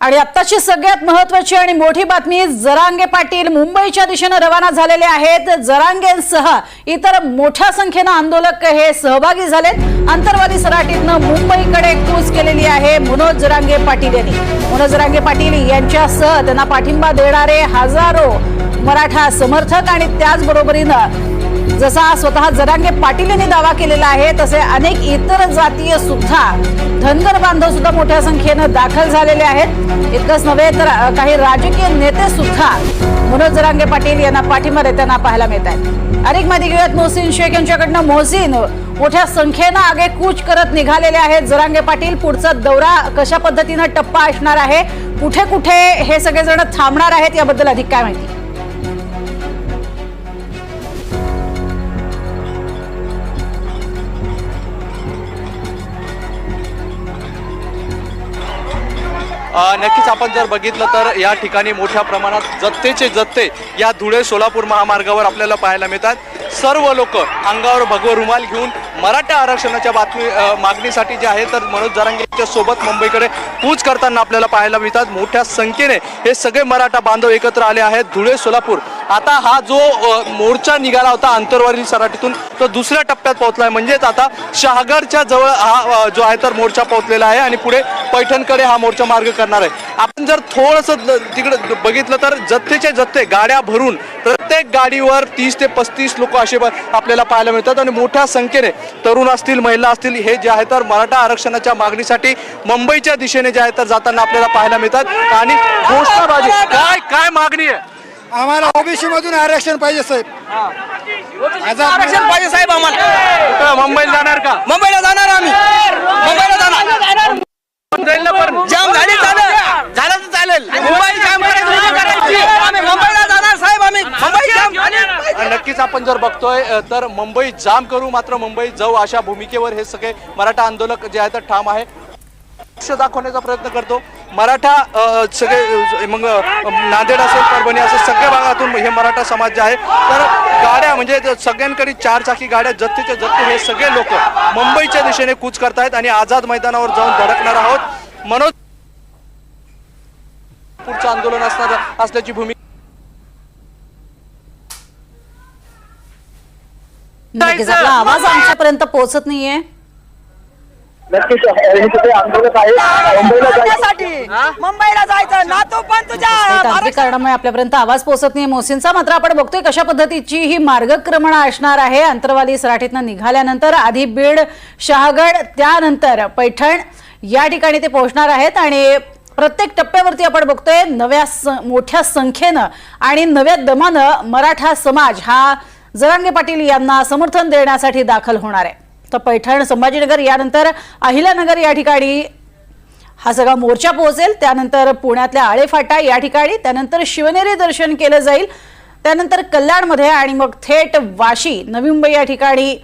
आणि आत्ताची सगळ्यात महत्वाची आणि मोठी बातमी जरांगे पाटील मुंबईच्या दिशेनं रवाना झालेले आहेत. जरांगेंसह इतर मोठ्या संख्येनं आंदोलक हे सहभागी झालेत. आंतरवादी सराटीतनं मुंबईकडे कूच केलेली आहे मनोज जरांगे पाटील यांनी. मनोज जरांगे पाटील यांच्यासह त्यांना पाठिंबा देणारे हजारो मराठा समर्थक आणि त्याचबरोबरीनं जसा स्वतः जरांगे पाटील यांनी दावा केलेला आहे तसे अनेक इतर जातीय सुद्धा धनगर बांधव सुद्धा मोठ्या संख्येनं दाखल झालेले आहेत. इतकंच नव्हे तर काही राजकीय नेते सुद्धा मनोज जरांगे पाटील यांना पाठिंबा देताना पाहायला मिळत आहेत. अनेक माहिती घेऊयात मोहसिन शेख यांच्याकडनं. मोहसिन मोठ्या संख्येनं आगे कूच करत निघालेले आहेत. जरांगे पाटील पुढचा दौरा कशा पद्धतीनं टप्पा असणार आहे? कुठे कुठे हे सगळेजण थांबणार आहेत? याबद्दल अधिक काय माहिती? नक्कीच आपण जर बघितलं तर या ठिकाणी मोठ्या प्रमाणात जत्तेचे जत्ते या धुळे सोलापूर महामार्गावर आपल्याला पाहायला मिळतात. सर्व लोक अंगावर भगव रुमाल घेऊन मराठा आरक्षणाच्या बातमी मागणीसाठी जे आहे तर मनोज जरांगेच्या सोबत मुंबईकडे कूच करताना आपल्याला पाहायला मिळतात. मोठ्या संख्येने हे सगळे मराठा बांधव एकत्र आले आहेत. धुळे सोलापूर आता हा जो मोर्चा निघाला होता आंतरवारी सराटीतून तो दुसऱ्या टप्प्यात पोहोचलाय. म्हणजेच आता शहागडच्या जवळ हा जो आहे तर मोर्चा पोहोचलेला आहे आणि पुढे पैठणकडे हा मोर्चा मार्ग करणार आहे. आपण जर थोडस तिकडे बघितलं तर जत्तेचे जत्ते गाड्या भरून प्रत्येक गाडीवर तीस ते पस्तीस लोक असे आपल्याला पाहायला मिळतात आणि मोठ्या संख्येने तरुण असतील महिला असतील हे जे आहे तर मराठा आरक्षणाच्या मागणीसाठी मुंबईच्या दिशेने जे आहे तर जाताना आपल्याला पाहायला मिळतात. आणि घोषणाबाजी काय काय मागणी आहे? आम्हाला ओबीसी मधून आरक्षण पाहिजे साहेब. आरक्षण पाहिजे साहेब आम्हाला. मुंबईला जाणार का? मुंबईला जाणार आम्ही. मुंबईला जाणार. जाम झाली झालं झालं तर चालेल. मुंबई जाम करायची आम्ही मुंबईला जाणार साहेब आम्ही. मुंबई जाम नक्कीच आपण जर बघतोय तर मुंबई जाम करू मात्र मुंबई जाऊ अशा भूमिकेवर हे सगळे मराठा आंदोलक जे आहे तर ठाम आहे. लक्ष दाखवण्याचा प्रयत्न करतो. मराठा सगळे मग नांदेड असेल परभणी असेल सगळ्या भागातून हे मराठा समाज जे आहे तर गाड्या म्हणजे सगळ्यांकडे चार चाकी गाड्या जत्तेचे जत्ते हे सगळे लोक मुंबईच्या दिशेने कूच करतायत आणि आझाद मैदानावर जाऊन धडकणार आहोत. मनोज पुढचं आंदोलन असणार असल्याची भूमिका आवाज आमच्यापर्यंत पोहोचत नाहीये. नक्कीच हे तिथे आंदोलक आहे. मुंबईला जायचं. मुंबईला जायचं. नातू पण कारणामुळे आपल्यापर्यंत आवाज पोहोचत नाही मोहसिनचा मात्र आपण बघतोय कशा पद्धतीची ही मार्गक्रमणा असणार आहे. अंतरवाली सराठीतनं निघाल्यानंतर आधी बीड शहागड त्यानंतर पैठण या ठिकाणी ते पोहोचणार आहेत. आणि प्रत्येक टप्प्यावरती आपण बघतोय नव्या स- मोठ्या संख्येनं आणि नव्या दमानं मराठा समाज हा जरांगे पाटील यांना समर्थन देण्यासाठी दाखल होणार आहे. तर पैठण संभाजीनगर यानंतर अहिल्यानगर या ठिकाणी हा सगळा मोर्चा पोहोचेल. त्यानंतर पुण्यातल्या आळेफाटा या ठिकाणी त्यानंतर शिवनेरी दर्शन केलं जाईल. त्यानंतर कल्याणमध्ये आणि मग थेट वाशी नवी मुंबई या ठिकाणी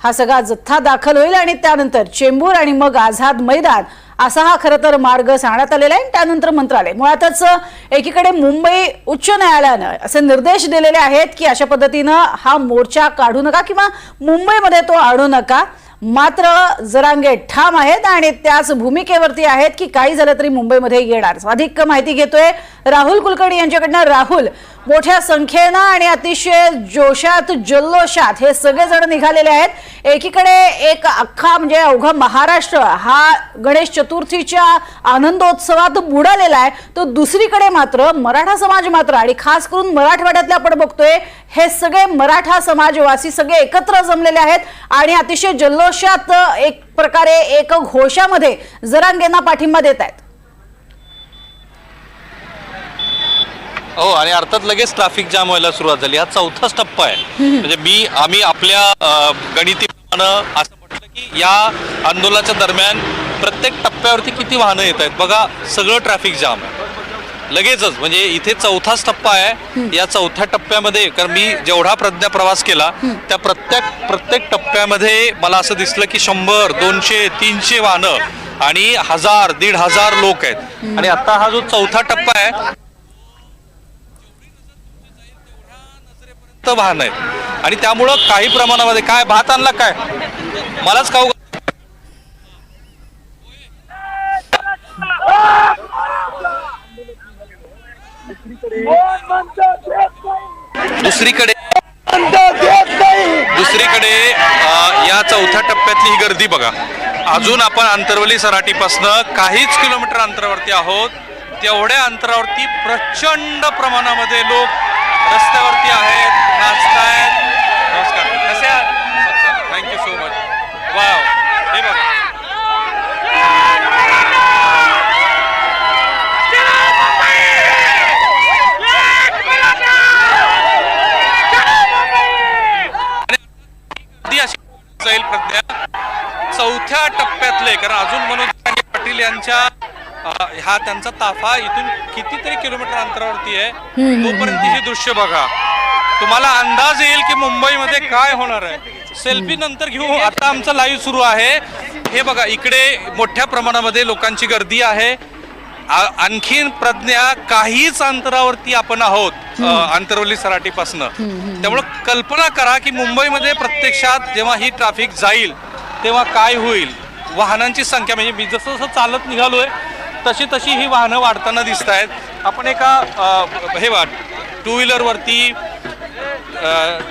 हा सगळा जथ्था दाखल होईल. आणि त्यानंतर चेंबूर आणि मग आझाद मैदान असा हा खरं तर मार्ग सांगण्यात आलेला आहे. त्यानंतर मंत्रालय. मुळातच एकीकडे मुंबई उच्च न्यायालयानं असे निर्देश दिलेले आहेत की अशा पद्धतीनं हा मोर्चा काढू नका किंवा मुंबईमध्ये तो आणू नका. मात्र जरांगे ठाम आहेत आणि त्याच भूमिकेवरती आहेत की काही झालं तरी मुंबईमध्ये येणार. अधिक माहिती घेतोय राहुल कुलकर्णी यांच्याकडनं. राहुल मोठ्या संख्येनं आणि अतिशय जोशात जल्लोषात हे सगळेजण निघालेले आहेत. एकीकडे एक अख्खा म्हणजे अवघा महाराष्ट्र हा गणेश चतुर्थीच्या आनंदोत्सवात बुडालेला आहे. तर दुसरीकडे मात्र मराठा समाज मात्र आणि खास करून मराठवाड्यातले आपण बघतोय हे सगळे मराठा समाजवासी सगळे एकत्र जमलेले आहेत आणि अतिशय जल्लोषात एक प्रकारे एक घोषामध्ये जरांगेंना पाठिंबा देत आहेत. हो आणि अर्थात लगेच ट्रॅफिक जाम व्हायला सुरुवात झाली. हा चौथाच टप्पा आहे. म्हणजे मी आम्ही आपल्या गणितीप्रमाणे असं म्हटलं की या आंदोलनाच्या दरम्यान प्रत्येक टप्प्यावरती किती वाहनं येत आहेत? बघा सगळं ट्रॅफिक जाम आहे. लगेचच म्हणजे इथे चौथाच टप्पा आहे या चौथ्या टप्प्यामध्ये कारण मी जेवढा प्रज्ञा प्रवास केला त्या प्रत्येक प्रत्येक टप्प्यामध्ये मला असं दिसलं की शंभर दोनशे तीनशे वाहनं आणि हजार दीड हजार लोक आहेत आणि आता हा जो चौथा टप्पा आहे वाहन आहेत आणि त्यामुळं काही प्रमाणामध्ये काय भात आणला काय मलाच खाऊ दुसरीकडे दुसरीकडे या चौथ्या टप्प्यातली ही गर्दी बघा. अजून आपण आंतरवली सराटीपासनं काहीच किलोमीटर अंतरावरती आहोत. तेवढ्या अंतरावरती प्रचंड प्रमाणामध्ये लोक रस्त्यावरती आहेत नाचतायत. नमस्कार. कसे थँक्यू सो मच वाव हे बघा ती अशी जाईल प्रज्ञा चौथ्या टप्प्यातले कारण अजून मनोज पाटील यांच्या हा त्यांचा ताफा इथून कितीतरी किलोमीटर अंतरावरती आहे. तोपर्यंत ही दृश्य बघा. तुम्हाला अंदाज येईल की मुंबईमध्ये काय होणार आहे. सेल्फी नंतर घेऊ. आता आमचं लाईव्ह सुरू आहे. हे बघा इकडे मोठ्या प्रमाणामध्ये लोकांची गर्दी आहे. आणखीन प्रज्ञा काहीच अंतरावरती आपण आहोत अ, आंतरवली सराटीपासनं. त्यामुळं कल्पना करा की मुंबईमध्ये प्रत्यक्षात जेव्हा ही ट्रॅफिक जाईल तेव्हा काय होईल? वाहनांची संख्या म्हणजे मी जसं जसं चालत निघालो आहे तशी तशी ही वाहनं वाढताना दिसत आहेत. आपण एका हे वा टू व्हीलरवरती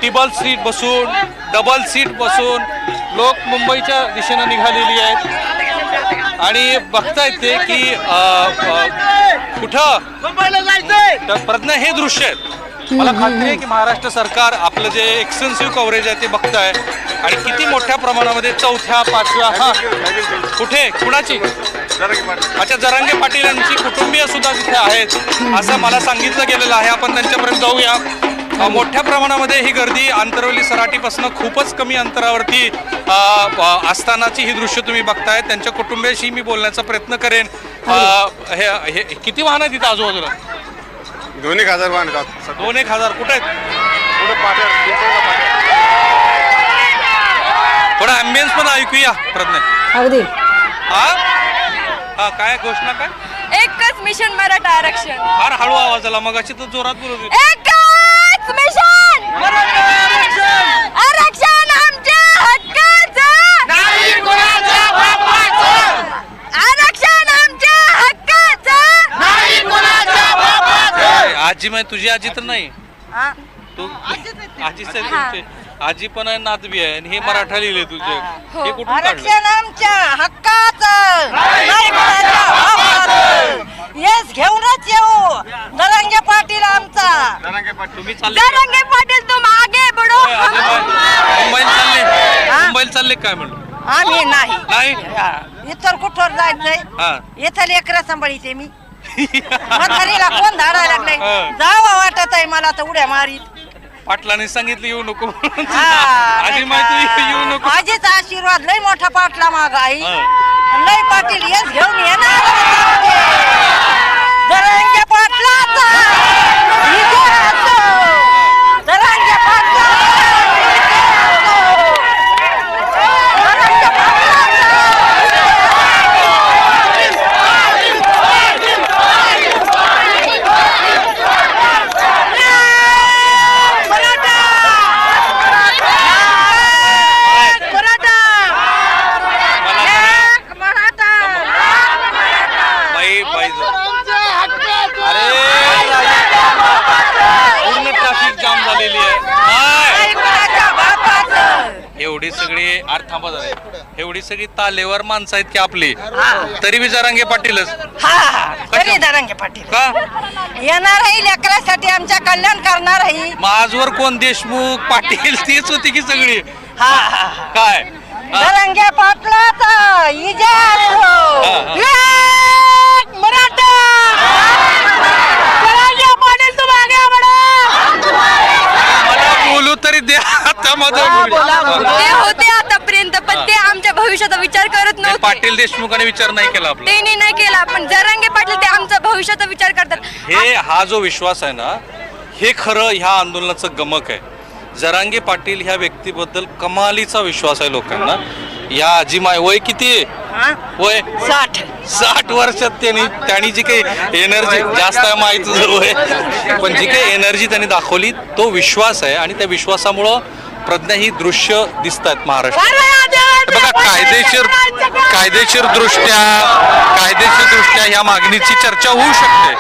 टिबल सीट बसून डबल सीट बसून लोक मुंबईच्या दिशेनं निघालेली आहेत. आणि बघतायत ते की कुठं? प्रज्ञा हे दृश्य आहेत. मला खात्री आहे की महाराष्ट्र सरकार आपलं जे एक्सटेन्सिव्ह कव्हरेज आहे ते बघताय. आणि किती मोठ्या प्रमाणामध्ये चौथ्या पाचव्या हा. कुठे? कुणाची? अच्छा जरांगे पाटील यांची कुटुंबीय सुद्धा तिथे आहेत असं मला सांगितलं गेलेलं आहे. आपण त्यांच्यापर्यंत जाऊया. मोठ्या प्रमाणामध्ये ही गर्दी आंतरवली सराटीपासून खूपच कमी अंतरावरती असतानाची ही दृश्य तुम्ही बघताय. त्यांच्या कुटुंबियाशी मी बोलण्याचा प्रयत्न करेन. हे हे- किती वाहनं आहेत तिथं आजूबाजूला? दोन एक हजार वाहन दोन एक हजार. कुठे आहेत? थोडा अँबियन्स पण ऐकूया प्रज्ञा. अगदी. हा? हा काय घोषणा काय? एकच मिशन मराठा आरक्षण. फार हळू आवाज आला मग अशी तर जोरात बोलत होती. एकच मिशन आरक्षण! आमच्या हक्काचं! आरक्षण आमच्या हक्काचं! आजी माय तुझी आजी तर नाही. तू आजीच आहे तुमची. आजी पण आहे नात बी आहे आणि हे मराठा लिहिले तुझे. हे. कुठून काढलं? आरक्षण आमच्या हक्काचं. नाही कोणाच्या. येस घेऊनच येऊ. दरंगे पाटील आमचा. तुम्ही चालले जरंगे पाटील तुम आगे बढो. काय, आजी माय? मुंबईला चालले. मुंबईला चालले काय म्हणलं आम्ही नाही. नाही? इतर कुठवर जायचंय? हा. इथं लेकरं सांभाळीचे मी. म्हातारीला कोण धाडा लागलाय? हा. जावं वाटत आहे मला तर उड्या मारीत. पाटलाने सांगितलं येऊ नको. माहिती? येऊ नको. आजीचा आशीर्वाद लय मोठा पाटला माग आई हा. लय पाटील येस घेऊन येणार जरंगे पाटलाचा विजय असो. जरांगे पाटलाचा विजय असो. जरांगे बाई बाई अरे पूर्ण ट्रॅफिक जाम झालेली आहे काय? एवढी सगळी अरे थांबा जरा एवढी सगळी तालेवर माणसं आहेत की आपली? तरी बी जरांगे पाटीलच. तरी दरंगे पाटील. का? येणार आहे लेकरासाठी आमच्या कल्याण करणार आहे मग आजवर कोण? देशमुख पाटील तीच होती की सगळी? हा हा हा. काय? हा? दरंगे पाटलाचा. हा, हा. एक मराठा दरंगे पाटील तुम आगे बढो मला बोलू तरी द्या ते होते आतापर्यंत पण ते आमच्या भविष्याचा विचार करत नव्हते. पाटील देशमुखाने विचार नाही केला आपला. त्यांनी नाही केला पण जरांगे पाटील ते आमचा भविष्याचा विचार करतात. हे हा जो विश्वास आहे ना हे खरं ह्या आंदोलनाचं गमक आहे. जरांगे पाटील ह्या व्यक्तीबद्दल कमालीचा विश्वास आहे लोकांना. या आजी माय वय किती आहे? वय? साठ. साठ वर्षात त्यांनी त्यांनी जी काही एनर्जी जास्त आहे माहिती वय पण जी काही एनर्जी त्यांनी दाखवली तो विश्वास आहे आणि त्या विश्वासामुळं प्रज्ञा ही दृश्य दिसत आहेत महाराष्ट्र बघा कायदेशीर कायदेशीर दृष्ट्या कायदेशीर दृष्ट्या ह्या मागणीची चर्चा होऊ शकते.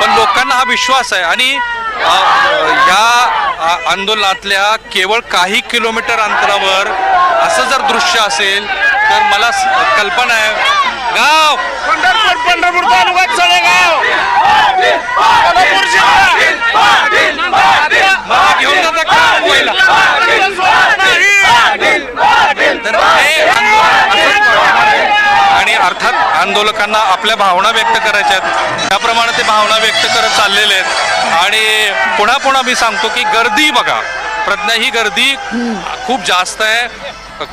पण लोकांना हा विश्वास आहे. आणि अ, आंदोलनातल्या केवळ काही किलोमीटर अंतरावर असं जर दृश्य असेल तर मला कल्पना आहे गाव! पंढरपूर तालुका चळेगाव सडेगाव जिल्हा. घेऊन जाता का? मुंबईला? आणि अर्थात आंदोलकांना आपल्या भावना व्यक्त करायच्या आहेत. त्याप्रमाणे ते भावना व्यक्त करत चाललेले आहेत. आणि पुन्हा पुन्हा मी सांगतो की गर्दी बघा. प्रज्ञा ही गर्दी खूप जास्त आहे.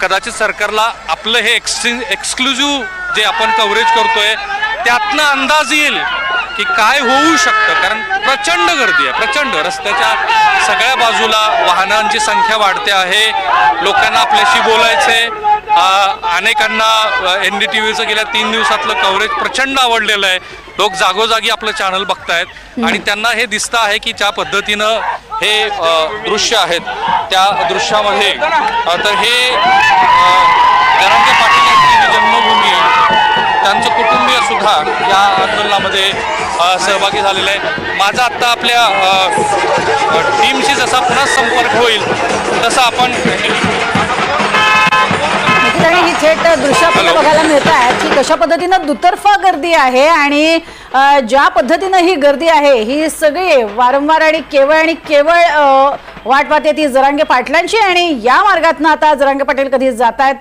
कदाचित सरकारला आपलं हे एक्सि एक्सक्लुझिव्ह जे आपण कव्हरेज करतोय त्यातनं अंदाज येईल की काय होऊ शकतं. कारण प्रचंड गर्दी आहे प्रचंड. रस्त्याच्या सगळ्या बाजूला वाहनांची संख्या वाढते आहे. लोकांना आपल्याशी बोलायचंय. अ, अनेकांना एन डी टी व्हीचं गेल्या तीन दिवसातलं कव्हरेज प्रचंड आवडलेलं आहे. लोक जागोजागी आपलं चॅनल बघतायत. आणि त्यांना हे दिसतं आहे की ज्या पद्धतीनं हे दृश्य आहेत त्या दृश्यामध्ये. तर हे जरांगे पाटील यांची जन्मभूमी आहे त्यांचं कुटुंबीय सुद्धा या आंदोलनामध्ये सहभागी झालेले आहे माझा आत्ता आपल्या टीमशी जसा पुन्हा संपर्क होईल तसा आपण ही थेट दृश्य आपल्याला. बघायला मिळत आहेत की कशा पद्धतीनं दुतर्फा गर्दी आहे आणि ज्या पद्धतीनं ही गर्दी आहे ही सगळी वारंवार आणि केवळ आणि केवळ वाट पाहते ती जरांगे पाटलांची आणि या मार्गातनं आता जरांगे पाटील कधी जात आहेत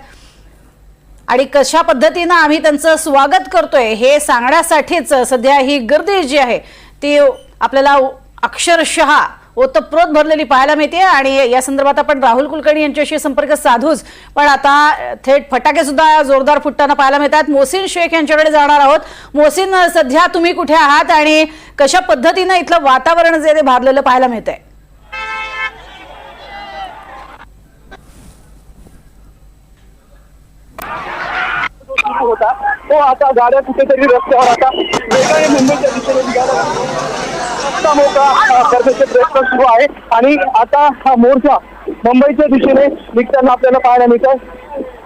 आणि कशा पद्धतीनं आम्ही त्यांचं स्वागत करतोय हे सांगण्यासाठीच सध्या ही गर्दी जी आहे ती आपल्याला अक्षरशः ओतप्रोत भरलेली पाहायला मिळते. आणि या संदर्भात आपण राहुल कुलकर्णी यांच्याशी संपर्क साधूच. पण आता थेट फटाके सुद्धा जोरदार फुटताना पाहायला मिळतात. मोहसिन शेख यांच्याकडे जाणार आहोत. मोहसिन सध्या तुम्ही कुठे आहात? आणि कशा पद्धतीनं इथलं वातावरण जे ते भारलेलं पाहायला मिळतंय? होता. तो आता गाड्या कुठेतरी रस्त्यावर आता वेगाने मुंबईच्या दिशेने निघाला. मोठा मोठा करण्याचे प्रयत्न सुरू आहे. आणि आता हा मोर्चा मुंबईच्या दिशेने निघताना आपल्याला पाहायला मिळतं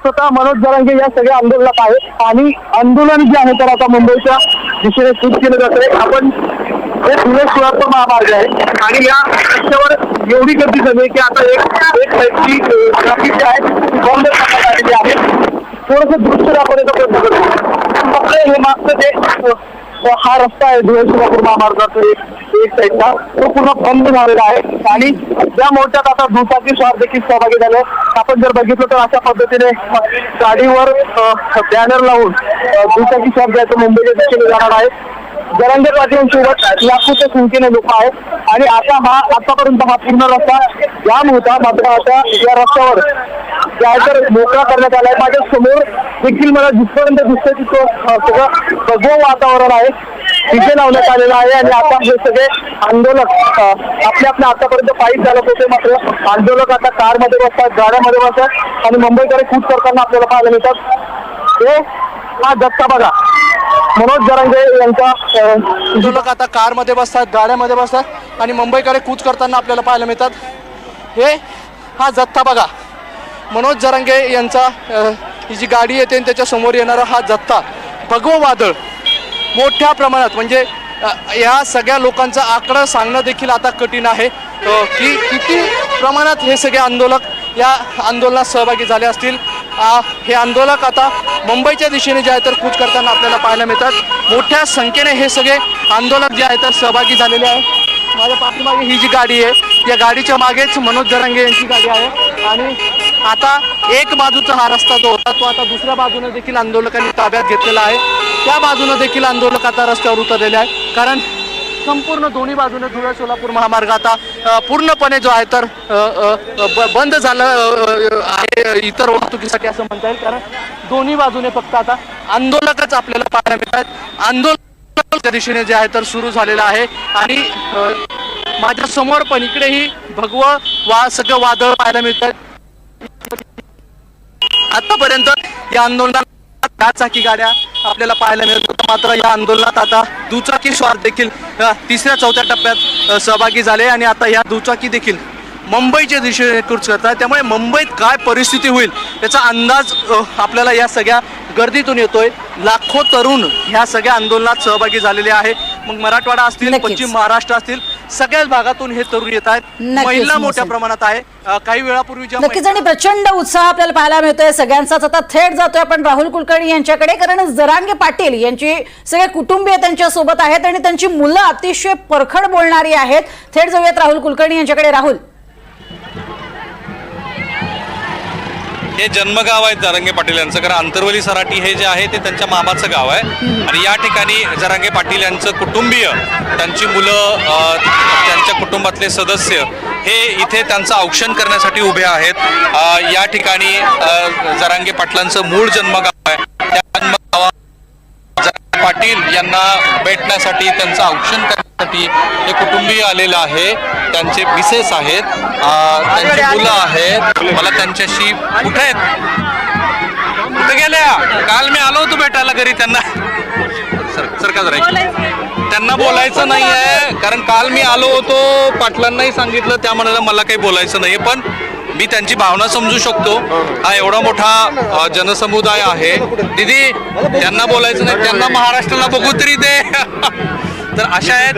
स्वतः मनोज जरांगे या सगळ्या आंदोलनात आहे आणि आंदोलन जे आहे तर आता मुंबईच्या दिशेने सुरू केलं जात आहे. आपण हे धुळे सोलापूर महामार्ग आहे. आणि या रस्त्यावर एवढी गर्दी झाली की आता एक एक साईडची ट्रॅफिक जी आहे बंद करण्यात आलेली आहे. थोडस दृश्य दाखवण्याचा प्रयत्न करतो. आपलं हे मागचं जे हा रस्ता आहे धुळे सोलापूर महामार्गाचा एक एक साईडचा तो पूर्ण बंद झालेला आहे. आणि या मोर्चात आता दुचाकी स्वार देखील सहभागी झाले. आपण जर बघितलं तर अशा पद्धतीने गाडीवर बॅनर लावून दुचाकी स्वार जे मुंबईच्या दिशेने जाणार आहे जरंगे पाटीलसोबत लाखोच्या संख्येने लोक आहेत. आणि आता हा आतापर्यंत हा पूर्ण रस्ता जाम होता. मात्र आता या रस्त्यावर तर मोकळा करण्यात आलाय. माझ्यासमोर देखील मला जिथपर्यंत दिसतंय तिथं अं, सगळं वातावरण आहे. तिथे लावण्यात आलेलं आहे आणि आता हे सगळे आंदोलक आपल्या आपल्या आतापर्यंत पायी चालत होते मात्र आंदोलक आता कारमध्ये बसतात गाड्यामध्ये बसतात आणि मुंबईकडे कूच करताना आपल्याला पाहायला मिळतात. हे हा धक्का बघा. मनोज जरांगे यांचा आंदोलक आता कारमध्ये बसतात गाड्यामध्ये बसतात आणि मुंबईकडे कूच करताना आपल्याला पाहायला मिळतात. हे हा जत्ता बघा. मनोज जरांगे यांचा ही जी गाडी येते आणि त्याच्यासमोर येणारा हा जत्ता. भगवं वादळ मोठ्या प्रमाणात म्हणजे या सगळ्या लोकांचा आकडा सांगणं देखील आता कठीण आहे. की किती प्रमाणात हे सगळे आंदोलक या आंदोलनात सहभागी झाले असतील. हे आंदोलक आता मुंबईच्या दिशेने जे आहे तर कूच करताना आपल्याला पाहायला मिळतात. मोठ्या संख्येने हे सगळे आंदोलक जे आहे तर सहभागी झालेले आहे. माझ्या पाठीमागे ही जी गाडी आहे या गाडीच्या मागेच मनोज जरांगे यांची गाडी आहे. आणि आता एक बाजूचा हा रस्ता जो होता तो आता दुसऱ्या बाजूने देखील आंदोलकांनी ताब्यात घेतलेला आहे. त्या बाजूनं देखील आंदोलक आता रस्त्यावर उतरलेले आहे कारण संपूर्ण दोन्ही बाजूने धुळे सोलापूर महामार्ग आता पूर्णपणे जो आहे तर ब- बंद झालं आहे इतर वाहतुकीसाठी असं म्हणता येईल. कारण दोन्ही बाजूने फक्त आता आंदोलकच आपल्याला पाहायला मिळत आंदोलन त्या दिशेने जे आहे तर सुरू झालेलं आहे. आणि माझ्यासमोर पण इकडेही भगवं वा सगळं वादळ पाहायला मिळत आहेत आतापर्यंत या आंदोलनात चारचाकी चाकी गाड्या आपल्याला पाहायला मिळत होत्या मात्र या आंदोलनात आता दुचाकी स्वार देखील तिसऱ्या चौथ्या टप्प्यात सहभागी झाले आणि आता या दुचाकी देखील मुंबईच्या दिशेने कूच करतात. त्यामुळे मुंबईत काय परिस्थिती होईल याचा अंदाज आपल्याला या सगळ्या गर्दीतून येतोय. लाखो तरुण ह्या सगळ्या आंदोलनात सहभागी झालेले आहे. मग मराठवाडा असतील. पश्चिम महाराष्ट्र असतील सगळ्याच भागातून हे तरुण येत आहेत. महिला मोठ्या. प्रमाणात आहे. काही वेळापूर्वी नक्कीच आणि प्रचंड उत्साह आपल्याला पाहायला मिळतोय. सगळ्यांचाच आता थेट जातोय आपण. राहुल कुलकर्णी यांच्याकडे कारण जरांगे पाटील यांची सगळे कुटुंबीय त्यांच्यासोबत आहेत आणि त्यांची मुलं अतिशय परखड बोलणारी आहेत. थेट जाऊयात राहुल कुलकर्णी यांच्याकडे. राहुल. हे जन्मगाव आहे जरांगे पाटील यांचं. कारण आंतरवली सराटी हे जे आहे ते त्यांच्या मामाचं गाव आहे. आणि या ठिकाणी जरांगे पाटील यांचं कुटुंबीय त्यांची मुलं त्यांच्या कुटुंबातले सदस्य हे इथे त्यांचं औक्षण करण्यासाठी उभे आहेत. या ठिकाणी जरांगे पाटलांचं मूळ जन्मगाव आहे. त्या जन्मगावा पाटील यांना भेटण्यासाठी त्यांचं औक्षण करण्यासाठी हे कुटुंबीय आलेलं आहे. त्यांचे मिसेस आहेत. त्यांची मुलं आहेत. मला त्यांच्याशी कुठे आहेत? कुठे गेल्या? काल मी आलो होतो भेटायला घरी त्यांना. सर सर का जरा त्यांना बोलायचं नाही आहे कारण काल मी आलो होतो पाटलांनाही सांगितलं त्या म्हणाला मला काही बोलायचं नाही पण मी त्यांची भावना समजू शकतो. हा एवढा मोठा जनसमुदाय आहे. दिदी त्यांना बोलायचं नाही. त्यांना महाराष्ट्राला बघू तरी दे. तर अशा आहेत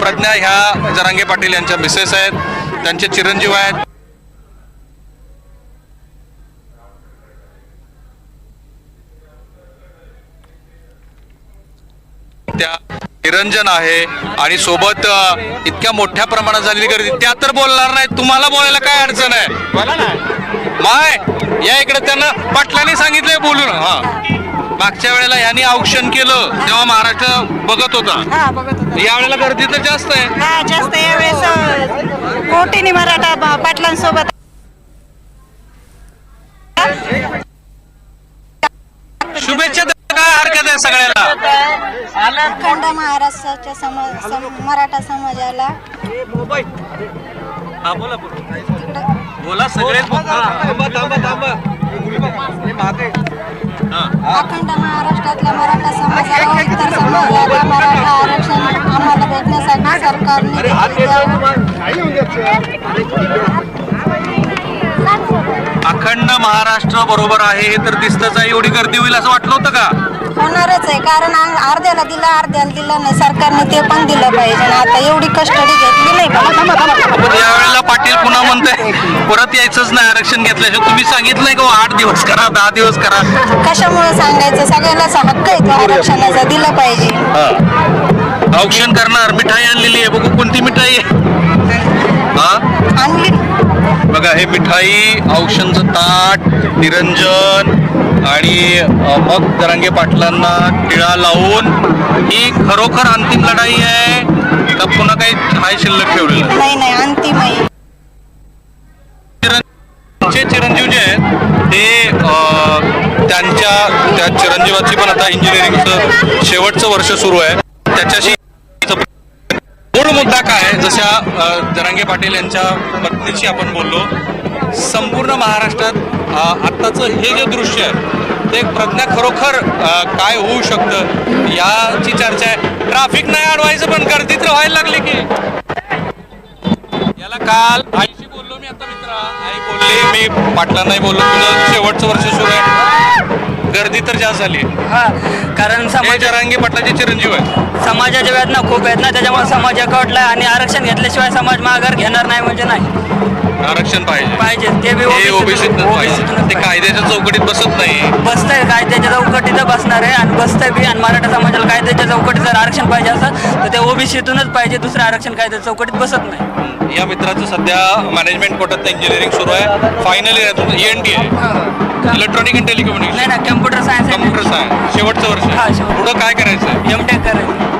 प्रज्ञा ह्या जरांगे पाटील यांच्या मिसेस आहेत त्यांचे चिरंजीव आहेत. त्या निरंजन आहे आणि सोबत इतक्या मोठ्या प्रमाणात झालेली गर्दी. त्या तर बोलणार नाही तुम्हाला बोलायला काय अडचण आहे? माय या इकडे त्यांना पाटलांनी सांगितलंय बोलून. हा. मागच्या वेळेला यांनी औक्षण केलं तेव्हा महाराष्ट्र बघत होता. हा बघत होतो. या वेळेला गर्दी तर जास्त आहे. हा जास्त यावेळेस कोटीने मराठा पाटलांसोबत. शुभेच्छा द्यायला काय हरकत आहे सगळ्याला? अखंड महाराष्ट्राच्या समा सम- मराठा समाजाला. हा बोला बोला. सगळेच अखंड महाराष्ट्रातल्या मराठा समाजाला इतर समाजाला मराठा आरक्षण आम्हाला भेटण्यासाठी सरकारने. अखंड महाराष्ट्र बरोबर आहे हे तर दिसतच आहे. एवढी गर्दी होईल असं वाटलं होतं का? होणारच आहे. कारण आ- अर्ध्याला दिलं अर्ध्याला दिलं नाही. सरकारने ते पण दिलं पाहिजे. आणि आता एवढी कस्टडी घेतली नाही का? पण यावेळेला पाटील पुन्हा म्हणताय परत यायचंच नाही आरक्षण घेतल्याशिवाय. तुम्ही सांगितलंय का हो, आठ दिवस करा दहा दिवस करा? कशामुळे सांगायचं? सगळ्यालाच हक्क आहे तो आरक्षणाचा दिलं पाहिजे. औक्षण करणार मिठाई आणलेली आहे. बघू कोणती मिठाई आहे. हा? आणली. बघा हे मिठाई औषणचं ताट निरंजन आणि मग जरांगे पाटलांना टिळा लावून ही खरोखर अंतिम लढाई आहे का पुन्हा काही हाय शिल्लक ठेवलेलं नाही नाही अंतिम आहे. चिरंजीव जे आहेत ते त्यांच्या त्या चिरंजीवाची पण आता इंजिनिअरिंगचं शेवटचं वर्ष सुरू आहे. त्याच्याशी मूळ मुद्दा काय? जशा जरांगे पाटील यांच्या पत्नीशी आपण बोललो संपूर्ण महाराष्ट्रात आत्ताचं हे जे दृश्य आहे ते प्रज्ञा खरोखर काय होऊ शकतं याची चर्चा आहे. ट्रॅफिक नाही अडवायचं पण गर्दी तर व्हायला लागली की. याला काल आईशी बोललो मी आता मित्र. आई बोलली मी पाटलांनाही बोललो तुझं शेवटचं वर्ष सुरू आहे. गर्दी तर जास्त झाली. हा कारण समाज जरांगे पाटलाचे चिरंजीव आहे समाजाच्या वेदना खूप आहेत ना त्याच्यामुळे समाज एकवटला आणि आरक्षण घेतल्याशिवाय समाज माघार घेणार नाही म्हणजे नाही. आरक्षण पाहिजे. पाहिजे. ते बी हे पाहिजे. ते. कायद्याच्या चौकटीत बसत नाही. बसतंय कायद्याच्या चौकटीत बसणार आहे आणि बसतंय बी. आणि मराठा समाजाला कायद्याच्या चौकटीत जर आरक्षण पाहिजे असेल तर ते ओबीसीतूनच पाहिजे. दुसरं आरक्षण कायद्याच्या चौकटीत बसत नाही. या मित्राचं सध्या मॅनेजमेंट कोर्टात इंजिनिअरिंग सुरू आहे. फायनल इयर एन टी आहे. इलेक्ट्रॉनिक अँड टेलिकम्युनिकेशन नाही ना कम्प्युटर सायन्स कम्प्युटर सायन्स शेवटचं हा, वर्ष. पुढं काय करायचं? आहे एम टेक करायचं.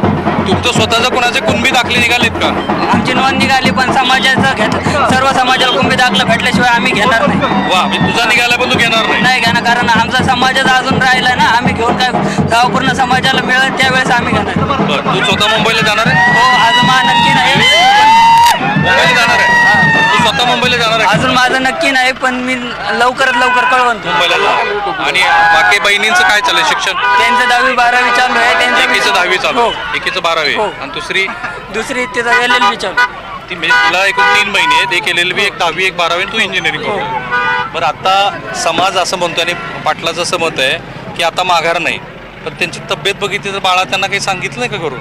तुमचं स्वतःचं कोणाचे कुणबी दाखले निघालेत का? आमची नोंद निघाली पण समाजाचं घेत सर्व समाजाला कुंभी दाखला भेटल्याशिवाय आम्ही घेणार नाही. वा मी तुझा निघाला पण तू घेणार नाही. नाही घेणार कारण आमचा समाजच अजून राहिला ना आम्ही घेऊन काय गाव पूर्ण समाजाला मिळेल त्यावेळेस आम्ही घेणार. बरं तू स्वतः मुंबईला जाणार आहे? हो अजून माझं नक्की नाही मुंबईला जाणार आहे. तू स्वतः मुंबईला जाणार आहे. अजून माझं नक्की नाही पण मी लवकरात लवकर कळवून मुंबईला जाणार आणि बाकी बहिणींचं काय चाललंय शिक्षण? त्यांचं दहावी बारावी चालू आहे एकीचं त्यांचं दहावी चालू हो. एकीचं बारावी. हो. आणि दुसरी? दुसरी तिथं एल एल बी चालू ती म्हणजे तुला एकूण तीन महिने आहेत. एक एल एल बी एक दहावी एक बारावी आणि तू इंजिनिअरिंग करतो बरं आता समाज असं म्हणतो आणि पाटलाचं असं मत आहे की आता माघार नाही. पण त्यांची तब्येत बघितली तर बाळा त्यांना काही सांगितलं नाही का करून?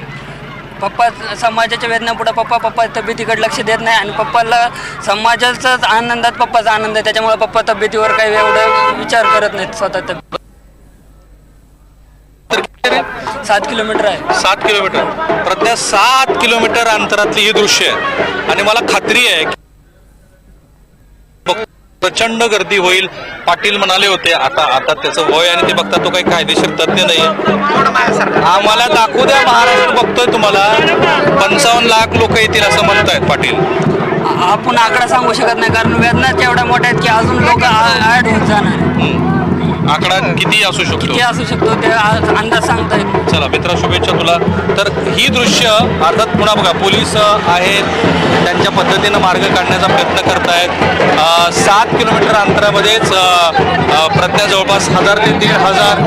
पप्पा समाजाच्या वेदनापुढं पप्पा पप्पा तब्येतीकडे लक्ष देत नाही आणि पप्पाला समाजाचाच आनंदात पप्पाचा आनंद आहे. त्याच्यामुळे पप्पा तब्येतीवर काही एवढं विचार करत नाहीत स्वतः सात किलोमीटर आहे. सात किलोमीटर. प्रत्येक सात किलोमीटर अंतरातली ही दृश्य आहे. आणि मला खात्री आहे की प्रचंड गर्दी होईल. पाटील म्हणाले होते आता आता त्याचं वय आणि ते बघता तो काही कायदेशीर तज्ज्ञ नाही आम्हाला दाखवू द्या महाराष्ट्र बघतोय तुम्हाला. पंचावन्न लाख लोक येतील असं म्हणतायत पाटील. आपण आकडा सांगू शकत नाही कारण वेदनाच एवढ्या मोठ्या आहेत की अजून लोक ऍड होत जाणार. आकडा किती असू शकतो? किती असू शकतो ते अंदाज सांगता येत नाही. चला मित्रा शुभेच्छा तुला. तर ही दृश्य अर्थात पुन्हा बघा पोलीस अ, आहेत. त्यांच्या पद्धतीनं मार्ग काढण्याचा प्रयत्न करतायत. अ, सात किलोमीटर अंतरामध्येच अ, अ, प्रज्ञा जवळपास हजार ते दीड हजार